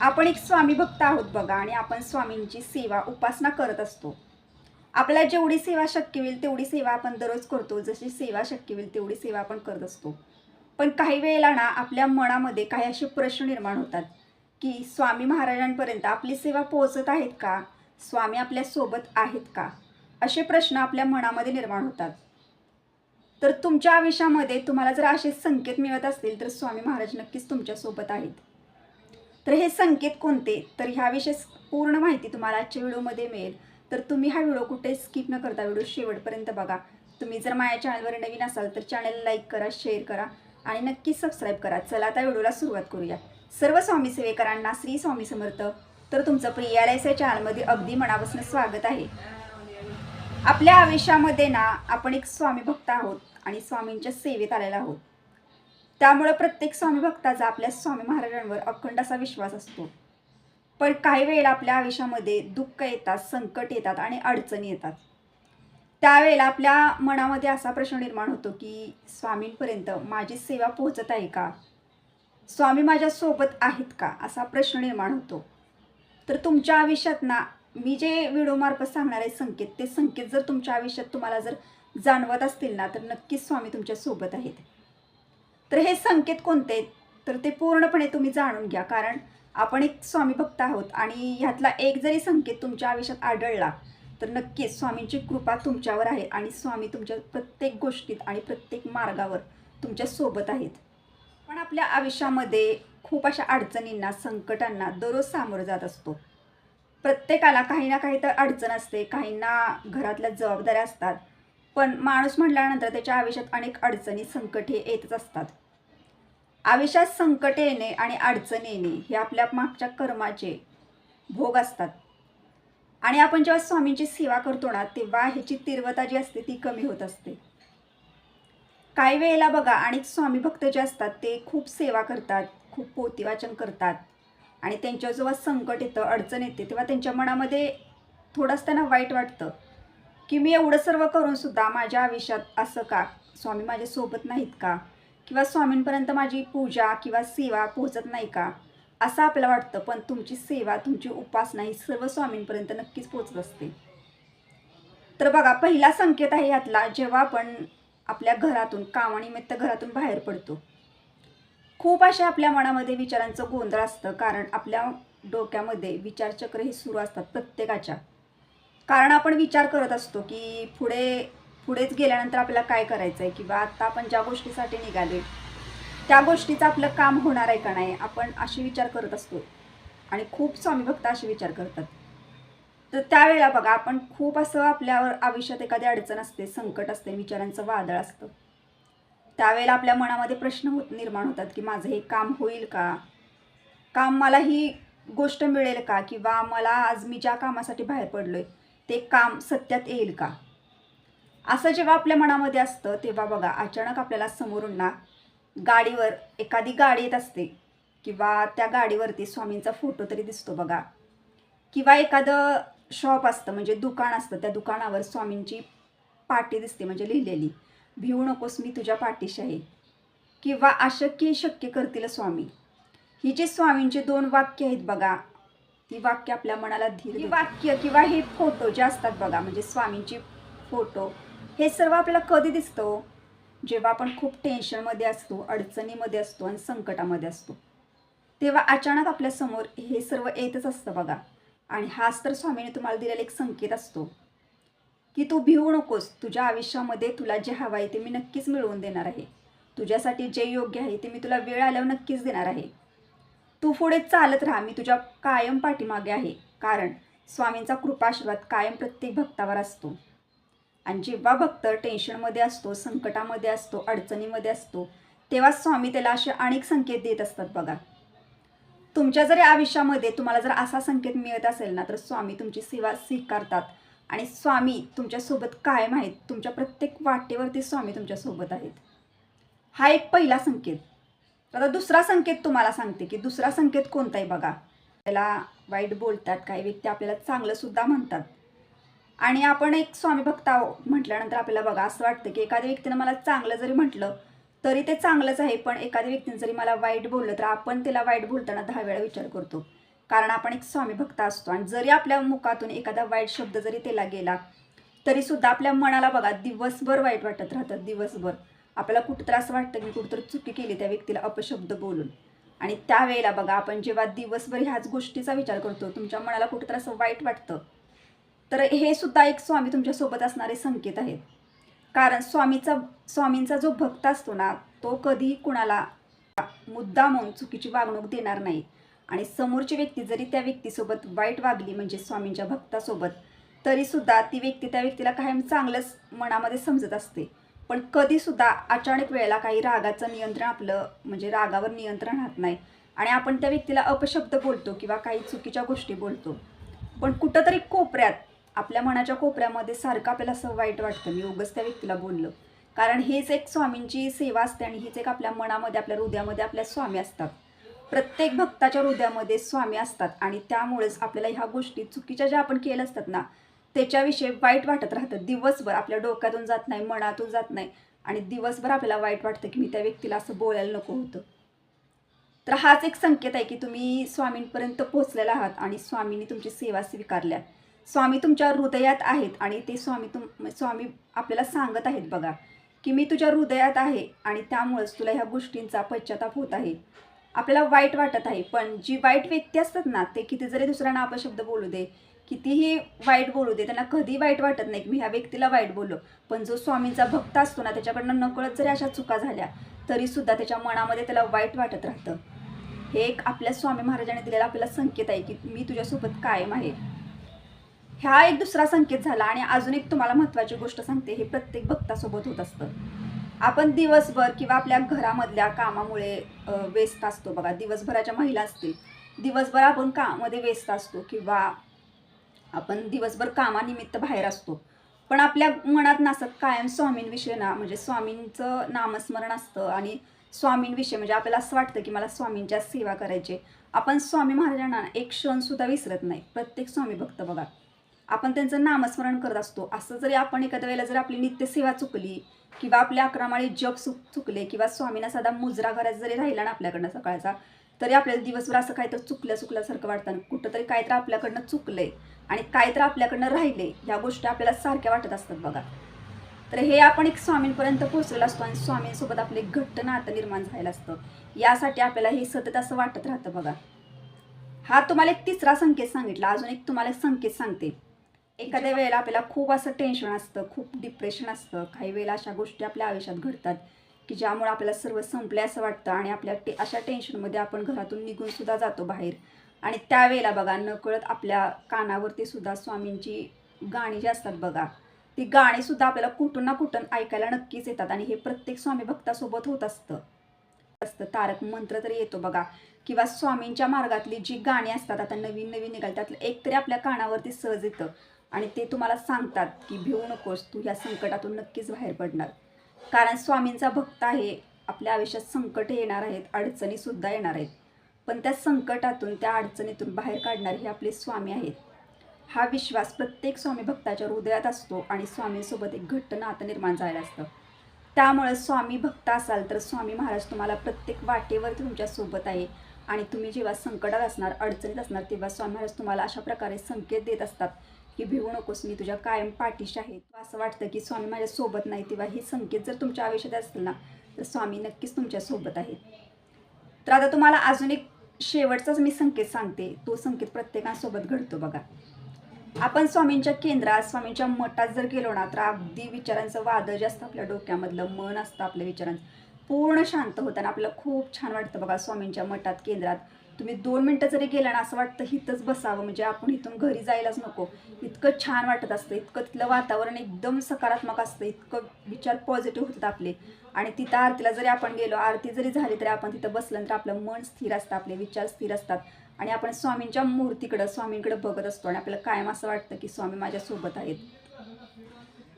आपण एक स्वामी भक्त आहोत बघा आणि आपण स्वामींची सेवा उपासना करत असतो. आपल्याला जेवढी सेवा शक्य होईल तेवढी सेवा आपण दररोज करतो. जशी सेवा शक्य होईल तेवढी सेवा आपण करत असतो. पण काही वेळेला ना आपल्या मनामध्ये काही असे प्रश्न निर्माण होतात की स्वामी महाराजांपर्यंत आपली सेवा पोहोचत आहेत का? स्वामी आपल्यासोबत आहेत का? असे प्रश्न आपल्या मनामध्ये निर्माण होतात. तर तुमच्या आयुष्यामध्ये तुम्हाला जर असे संकेत मिळत असतील तर स्वामी महाराज नक्कीच तुमच्यासोबत आहेत. तर हे संकेत कोणते? तर ह्याविषयी पूर्ण माहिती तुम्हाला आजच्या व्हिडिओमध्ये मिळेल. तर तुम्ही हा व्हिडिओ कुठे स्किप न करता व्हिडिओ शेवटपर्यंत बघा. तुम्ही जर माझ्या चॅनलवर नवीन असाल तर चॅनल लाईक करा शेअर करा आणि नक्की सबस्क्राईब करा. चला आता व्हिडिओला सुरुवात करूया. सर्व स्वामी सेवेकरांना श्री स्वामी समर्थ. तर तुमचं प्रियालयस या चॅनलमध्ये अगदी मनापासून स्वागत आहे. आपल्या आयुष्यामध्ये ना आपण एक स्वामी भक्त आहोत आणि स्वामींच्या सेवेत आलेला आहोत. त्यामुळे प्रत्येक स्वामी भक्ताचा आपल्या स्वामी महाराजांवर अखंड असा विश्वास असतो. पण काही वेळेला आपल्या आयुष्यामध्ये दुःख येतात संकट येतात आणि अडचणी येतात. त्यावेळेला आपल्या मनामध्ये असा प्रश्न निर्माण होतो की स्वामींपर्यंत माझी सेवा पोहोचत आहे का? स्वामी माझ्यासोबत आहेत का? असा प्रश्न निर्माण होतो. तर तुमच्या आयुष्यात ना मी जे व्हिडिओमार्फत सांगणारे संकेत ते संकेत जर तुमच्या आयुष्यात तुम्हाला जर जाणवत असतील ना तर नक्कीच स्वामी तुमच्यासोबत आहेत. तर हे संकेत कोणते आहेत? तर ते पूर्णपणे तुम्ही जाणून घ्या कारण आपण एक स्वामी भक्त आहोत आणि ह्यातला एक जरी संकेत तुमच्या आयुष्यात आढळला तर नक्कीच स्वामींची कृपा तुमच्यावर आहे आणि स्वामी तुमच्या प्रत्येक गोष्टीत आणि प्रत्येक मार्गावर तुमच्यासोबत आहेत. पण आपल्या आयुष्यामध्ये खूप अशा अडचणींना संकटांना दररोज सामोरं जात असतो. प्रत्येकाला काही ना काही तर अडचण असते. काहींना घरातल्या जबाबदाऱ्या असतात. पण माणूस म्हटल्यानंतर त्याच्या आयुष्यात अनेक अडचणी संकट हे येतच असतात. आयुष्यात संकट येणे आणि अडचण येणे हे आपल्या मागच्या कर्माचे भोग असतात. आणि आपण जेव्हा स्वामींची सेवा करतो ना तेव्हा ह्याची तीव्रता जी असते ती कमी होत असते. काही वेळेला बघा आणि स्वामी भक्त जे असतात ते खूप सेवा करतात खूप पोतीवाचन करतात. आणि त्यांच्यावर जेव्हा संकट येतं अडचण येते तेव्हा त्यांच्या मनामध्ये थोडंसं त्यांना वाईट वाटतं. की मी एवढं सर्व करून सुद्धा माझ्या आयुष्यात असं का? स्वामी माझ्यासोबत नाहीत का? किंवा स्वामींपर्यंत माझी पूजा किंवा सेवा पोहोचत नाही का? असं आपल्याला वाटतं पण तुमची सेवा तुमची उपासना ही सर्व स्वामींपर्यंत नक्कीच पोहोचत असते. तर बघा पहिला संकेत आहे यातला जेव्हा आपण आपल्या घरातून कामानिमित्त घरातून बाहेर पडतो. खूप अशा आपल्या मनामध्ये विचारांचं गोंधळ असतं कारण आपल्या डोक्यामध्ये विचारचक्र हे सुरू असतात प्रत्येकाच्या. कारण आपण विचार करत असतो की पुढे पुढेच गेल्यानंतर आपल्याला काय करायचं आहे किंवा आत्ता आपण ज्या गोष्टीसाठी निघाले त्या गोष्टीचं आपलं काम होणार आहे का नाही आपण असे विचार करत असतो. आणि खूप स्वामी भक्त असे विचार करतात. तर त्यावेळेला बघा आपण खूप असं आपल्यावर आयुष्यात एखादी अडचण असते संकट असते विचारांचं वादळ असतं. त्यावेळेला आपल्या मनामध्ये प्रश्न होत निर्माण होतात की माझं हे काम होईल का? काम मला ही गोष्ट मिळेल का? किंवा मला आज मी ज्या कामासाठी बाहेर पडलो आहे ते काम सत्यात येईल का? असं जेव्हा आपल्या मनामध्ये असतं तेव्हा बघा अचानक आपल्याला समोरून ना गाडीवर एखादी गाडी येत असते किंवा त्या गाडीवरती स्वामींचा फोटो तरी दिसतो बघा. किंवा एखादं शॉप असतं म्हणजे दुकान असतं त्या दुकानावर स्वामींची पाटी दिसते म्हणजे लिहिलेली भिवू नकोस मी तुझ्या पाठीशी आहे. किंवा अशक्य शक्य करतील स्वामी. ही जी स्वामींची दोन वाक्य आहेत बघा ती वाक्य आपल्या मनाला धीर ही वाक्य किंवा हे फोटो जे असतात बघा म्हणजे स्वामींची फोटो हे सर्व आपल्याला कधी दिसतं हो? जेव्हा आपण खूप टेन्शनमध्ये असतो अडचणीमध्ये असतो आणि संकटामध्ये असतो. तेव्हा अचानक आपल्यासमोर हे सर्व येतच असतं बघा. आणि हाच तर स्वामीने तुम्हाला दिलेला एक संकेत असतो. की तू भिवू नकोस तुझ्या आयुष्यामध्ये तुला जे हवं आहे ते मी नक्कीच मिळवून देणार आहे. तुझ्यासाठी जे योग्य आहे ते मी तुला वेळ आल्यावर नक्कीच देणार आहे. तू पुढे चालत राहा मी तुझ्या कायम पाठीमागे आहे. कारण स्वामींचा कृपाशीर्वाद कायम प्रत्येक भक्तावर असतो. आणि जेव्हा भक्त टेन्शनमध्ये असतो संकटामध्ये असतो अडचणीमध्ये असतो तेव्हा स्वामी त्याला असे अनेक संकेत देत असतात बघा. तुमच्या जर आयुष्यामध्ये तुम्हाला जर असा संकेत मिळत असेल ना तर स्वामी तुमची सेवा स्वीकारतात. आणि स्वामी तुमच्यासोबत कायम आहेत. तुमच्या प्रत्येक वाटेवरती स्वामी तुमच्यासोबत आहेत. हा एक पहिला संकेत. आता दुसरा संकेत तुम्हाला सांगते की दुसरा संकेत कोणता आहे बघा. त्याला वाईट बोलतात काही व्यक्ती आपल्याला चांगलं सुद्धा म्हणतात. आणि आपण एक स्वामी भक्त आहो म्हटल्यानंतर आपल्याला बघा असं वाटतं की एखाद्या व्यक्तीनं मला चांगलं जरी म्हटलं तरी ते चांगलंच आहे पण एखाद्या व्यक्तीनं जरी मला वाईट बोललं तर आपण त्याला वाईट बोलताना दहा वेळा विचार करतो. कारण आपण एक स्वामी भक्त असतो आणि जरी आपल्या मुखातून एखादा वाईट शब्द जरी त्याला गेला तरीसुद्धा आपल्या मनाला बघा दिवसभर वाईट वाटत राहतं दिवसभर. आपल्याला कुठं त्रास वाटतं की कुठंतरी चुकी केली त्या व्यक्तीला अपशब्द बोलून. आणि त्यावेळेला बघा आपण जेव्हा दिवसभर ह्याच गोष्टीचा विचार करतो तुमच्या मनाला कुठं असं वाईट वाटतं. तर हे सुद्धा एक स्वामी तुमच्यासोबत असणारे संकेत आहेत. कारण स्वामीचा स्वामींचा जो भक्त असतो ना तो कधीही कुणाला मुद्दा म्हणून चुकीची वागणूक देणार नाही. आणि समोरची व्यक्ती जरी त्या व्यक्तीसोबत वाईट वागली म्हणजे स्वामींच्या भक्तासोबत तरीसुद्धा ती व्यक्ती त्या व्यक्तीला कायम चांगलंच मनामध्ये समजत असते. पण कधीसुद्धा अचानक वेळेला काही रागाचं नियंत्रण आपलं म्हणजे रागावर नियंत्रण राहत नाही. आणि आपण त्या व्यक्तीला अपशब्द बोलतो किंवा काही चुकीच्या गोष्टी बोलतो. पण कुठंतरी कोपऱ्यात आपल्या मनाच्या कोपऱ्यामध्ये सारखं आपल्याला असं वाईट वाटतं. मी उगच त्या व्यक्तीला बोललं. कारण हेच एक स्वामींची सेवा असते आणि हीच एक आपल्या मनामध्ये आपल्या हृदयामध्ये आपल्या स्वामी असतात. प्रत्येक भक्ताच्या हृदयामध्ये स्वामी असतात आणि त्यामुळेच आपल्याला ह्या गोष्टी चुकीच्या ज्या आपण केल्या असतात ना त्याच्याविषयी वाईट वाटत राहतं. दिवसभर आपल्या डोक्यातून जात नाही मनातून जात नाही. आणि दिवसभर आपल्याला वाईट वाटतं की मी त्या व्यक्तीला असं बोलायला नको होतं. तर हाच एक संकेत आहे की तुम्ही स्वामींपर्यंत पोहोचलेला आहात आणि स्वामींनी तुमची सेवा स्वीकारल्या. स्वामी तुमच्या हृदयात आहेत आणि ते स्वामी तुम स्वामी आपल्याला सांगत आहेत बघा की मी तुझ्या हृदयात आहे आणि त्यामुळेच तुला ह्या गोष्टींचा पश्चाताप होत आहे. आपल्याला वाईट वाटत आहे पण जी वाईट व्यक्ती असतात ना ते किती जरी दुसऱ्यांना अपशब्द बोलू दे. कितीही वाईट बोलू दे त्यांना कधी वाईट वाटत नाही की मी ह्या व्यक्तीला वाईट बोललो. पण जो स्वामींचा भक्त असतो ना त्याच्याकडनं नकळत जरी अशा चुका झाल्या तरीसुद्धा त्याच्या मनामध्ये त्याला वाईट वाटत राहतं. हे एक आपल्या स्वामी महाराजांनी दिलेला आपल्याला संकेत आहे की मी तुझ्यासोबत कायम आहे. ह्या एक दुसरा संकेत झाला आणि अजून एक तुम्हाला महत्त्वाची गोष्ट सांगते हे प्रत्येक भक्तासोबत होत असतं. आपण दिवसभर किंवा आपल्या घरामधल्या कामामुळे व्यस्त असतो बघा. दिवसभराच्या महिला असतील. दिवसभर आपण कामामध्ये व्यस्त असतो किंवा आपण दिवसभर कामानिमित्त बाहेर असतो. पण आपल्या मनात नासत कायम स्वामींविषयी ना म्हणजे स्वामींचं नामस्मरण असतं आणि स्वामींविषयी म्हणजे आपल्याला असं वाटतं की मला स्वामींच्या सेवा करायची आपण स्वामी महाराजांना एक क्षणसुद्धा विसरत नाही. प्रत्येक स्वामी भक्त बघा. आपण त्यांचं नामस्मरण करत असतो. असं जरी आपण एखाद्या वेळेला जर आपली नित्यसेवा चुकली किंवा आपल्या अकरामाळी जप चुकले किंवा स्वामींना साधा मुजरा घरात जरी राहिला ना आपल्याकडनं सकाळचा तरी आपल्याला दिवसभर असं काय तर चुकल्या चुकल्यासारखं वाटतं. कुठंतरी काय तर आपल्याकडनं चुकलंय. आणि काय तर आपल्याकडनं राहिले ह्या गोष्टी आपल्याला सारख्या वाटत असतात बघा. तर हे आपण एक स्वामींपर्यंत पोहोचलेलं असतो आणि स्वामींसोबत आपलं एक घट्ट नातं निर्माण झालेलं असतं. यासाठी आपल्याला हे सतत असं वाटत राहतं बघा. हा तुम्हाला एक तिसरा संकेत सांगितला. अजून एक तुम्हाला संकेत सांगते. एखाद्या वेळेला आपल्याला खूप असं टेन्शन असतं खूप डिप्रेशन असतं. काही वेळेला अशा गोष्टी आपल्या आयुष्यात घडतात. की ज्यामुळे आपल्याला सर्व संपले असं वाटतं आणि आपल्या टे अशा टेन्शनमध्ये आपण घरातून निघून सुद्धा जातो बाहेर. आणि त्यावेळेला बघा नकळत आपल्या कानावरती सुद्धा स्वामींची गाणी जी असतात बघा ती गाणी सुद्धा आपल्याला कुठून ना कुठून ऐकायला नक्कीच येतात आणि हे प्रत्येक स्वामी भक्तासोबत होत असतं. असतं. तारक मंत्र तरी येतो बघा. किंवा स्वामींच्या मार्गातली जी गाणी असतात आता नवीन नवीन निघाल त्यातलं एक तरी आपल्या कानावरती सहज येतं. आणि ते तुम्हाला सांगतात की भिवू नकोस तू ह्या संकटातून नक्कीच बाहेर पडणार. कारण स्वामींचा भक्त आहे आपल्या आयुष्यात संकट येणार आहेत अडचणीसुद्धा येणार आहेत. पण त्या संकटातून त्या अडचणीतून बाहेर काढणारे हे आपले स्वामी आहेत. हा विश्वास प्रत्येक स्वामी भक्ताच्या हृदयात असतो आणि स्वामींसोबत एक घट्ट नातं निर्माण झालेलं असतं. त्यामुळे स्वामी भक्त असाल तर स्वामी महाराज तुम्हाला प्रत्येक वाटेवर तुमच्यासोबत आहे आणि तुम्ही जेव्हा संकटात असणार अडचणीत असणार तेव्हा स्वामी महाराज तुम्हाला अशा प्रकारे संकेत देत असतात. की भिवू नकोस मी तुझ्या कायम पाठीशी आहे. असं वाटतं की स्वामी माझ्यासोबत नाही तेव्हा हे संकेत जर तुमच्या आयुष्यात असतील ना तर स्वामी नक्कीच तुमच्यासोबत आहेत. तर आता तुम्हाला अजून एक शेवटचाच मी संकेत सांगते. तो संकेत प्रत्येकासोबत घडतो बघा. आपण स्वामींच्या केंद्रात स्वामींच्या मठात जर गेलो ना तर अगदी विचारांचं वादळ जे असतं आपल्या डोक्यामधलं मन असतं आपल्या विचारांचं. पूर्ण शांत होतं आणि आपल्याला खूप छान वाटतं बघा स्वामींच्या मठात केंद्रात. तुम्ही दोन मिनटं जरी गेला ना असं वाटतं इथंच बसावं. म्हणजे आपण इथून घरी जायलाच नको. इतकं छान वाटत असतं. इतकं तिथलं वातावरण एकदम सकारात्मक असतं. इतकं विचार पॉझिटिव्ह होतात आपले. आणि तिथं आरतीला जरी आपण गेलो आरती जरी झाली तरी आपण तिथं बसल्यानंतर आपलं मन स्थिर असतं आपले विचार स्थिर असतात. आणि आपण स्वामींच्या मूर्तीकडं स्वामींकडं बघत असतो आणि आपल्याला कायम असं वाटतं की स्वामी माझ्यासोबत आहेत.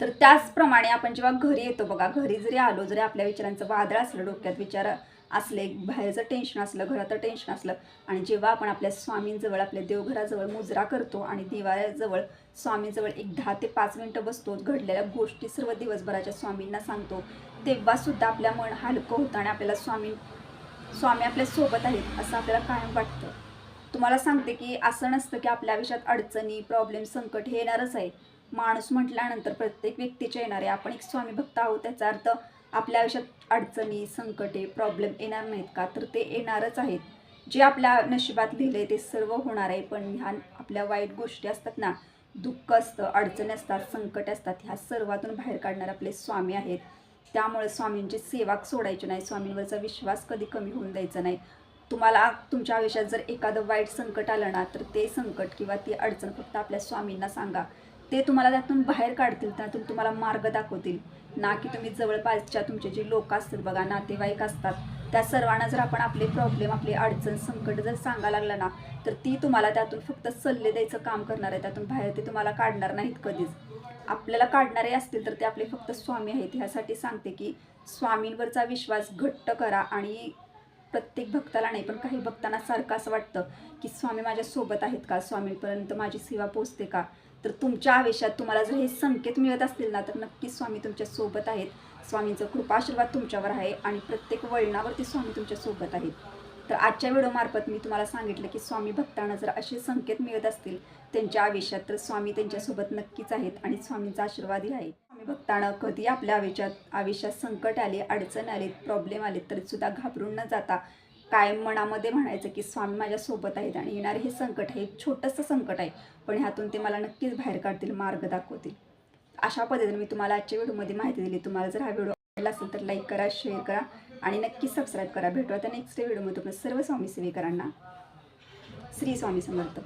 तर त्याचप्रमाणे आपण जेव्हा घरी येतो बघा घरी जरी आलो जरी आपल्या विचारांचं वादळ असलं डोक्यात विचार असले बाहेरचं टेन्शन असलं घराचं टेन्शन असलं आणि जेव्हा आपण आपल्या स्वामींजवळ आपल्या देवघराजवळ मुजरा करतो आणि दिवाळ्याजवळ स्वामींजवळ एक दहा ते पाच मिनटं बसतो घडलेल्या गोष्टी सर्व दिवसभराच्या स्वामींना सांगतो तेव्हासुद्धा आपल्या मन हलकं होतं आणि आपल्याला स्वामी स्वामी आपल्यासोबत आहेत असं आपल्याला कायम वाटतं. तुम्हाला सांगते की असं नसतं की आपल्या आयुष्यात अडचणी प्रॉब्लेम संकट हे येणारच आहे. माणूस म्हटल्यानंतर प्रत्येक व्यक्तीच्या येणारे आपण एक स्वामी भक्त आहोत त्याचा अर्थ आपल्या आयुष्यात अडचणी संकटे प्रॉब्लेम येणार नाहीत का? तर ते येणारच आहेत. जे आपल्या नशिबात लिहिले ते सर्व होणार आहे पण ह्या आपल्या वाईट गोष्टी असतात ना दुःख असतं अडचणी असतात संकट असतात ह्या सर्वातून बाहेर काढणारे आपले स्वामी आहेत. त्यामुळे स्वामींची सेवा सोडायची नाही स्वामींवरचा विश्वास कधी कमी होऊन द्यायचा नाही. तुम्हाला तुमच्या आयुष्यात जर एखादं वाईट संकट आलं ना तर ते संकट किंवा ती अडचण फक्त आपल्या स्वामींना सांगा. ते तुम्हाला त्यातून बाहेर काढतील त्यातून तुम्हाला मार्ग दाखवतील. ना की तुम्ही जवळपासच्या तुमचे जे लोक असतात बघा नातेवाईक असतात त्या सर्वांना जर आपण आपले प्रॉब्लेम आपले अडचण संकट जर सांगा लागला ना तर ती तुम्हाला त्यातून फक्त सल्ले द्यायचं काम करणार आहे. त्यातून बाहेर ते तुम्हाला काढणार नाहीत कधीच. आपल्याला काढणारे असतील तर ते आपले फक्त स्वामी आहेत. ह्यासाठी सांगते की स्वामींवरचा विश्वास घट्ट करा आणि प्रत्येक भक्ताला नाही पण काही भक्तांना सारखं असं वाटतं की स्वामी माझ्या सोबत आहेत का? स्वामींपर्यंत माझी सेवा पोचते का? तर तुमच्या आवेशात तुम्हाला जर हे संकेत मिळत असतील ना तर नक्कीच स्वामी तुमच्यासोबत आहेत. स्वामींचं कृपाशीर्वाद तुमच्यावर आहे आणि प्रत्येक वळणावरती स्वामी तुमच्यासोबत आहेत. तर आजच्या व्हिडिओमार्फत मी तुम्हाला सांगितलं की स्वामी भक्तांना जर असे संकेत मिळत असतील त्यांच्या आयुष्यात तर स्वामी त्यांच्यासोबत नक्कीच आहेत आणि स्वामींचा आशीर्वादही आहे. बघताना कधी आपल्या आयुष्यात आयुष्यात संकट आले अडचण आले प्रॉब्लेम आले तरी सुद्धा घाबरून न जाता कायम मनामध्ये म्हणायचं की स्वामी माझ्यासोबत आहेत आणि येणारे हे संकट हे एक छोटंसं संकट आहे पण ह्यातून ते मला नक्कीच बाहेर काढतील मार्ग दाखवतील. अशा पद्धतीने मी तुम्हाला आजच्या व्हिडिओमध्ये माहिती दिली. तुम्हाला जर हा व्हिडिओ आवडला असेल तर लाईक करा शेअर करा आणि नक्की सबस्क्राईब करा. भेटू आता नेक्स्ट व्हिडिओमध्ये. तुम्हाला सर्व स्वामी सेवेकरांना श्री स्वामी समर्थ.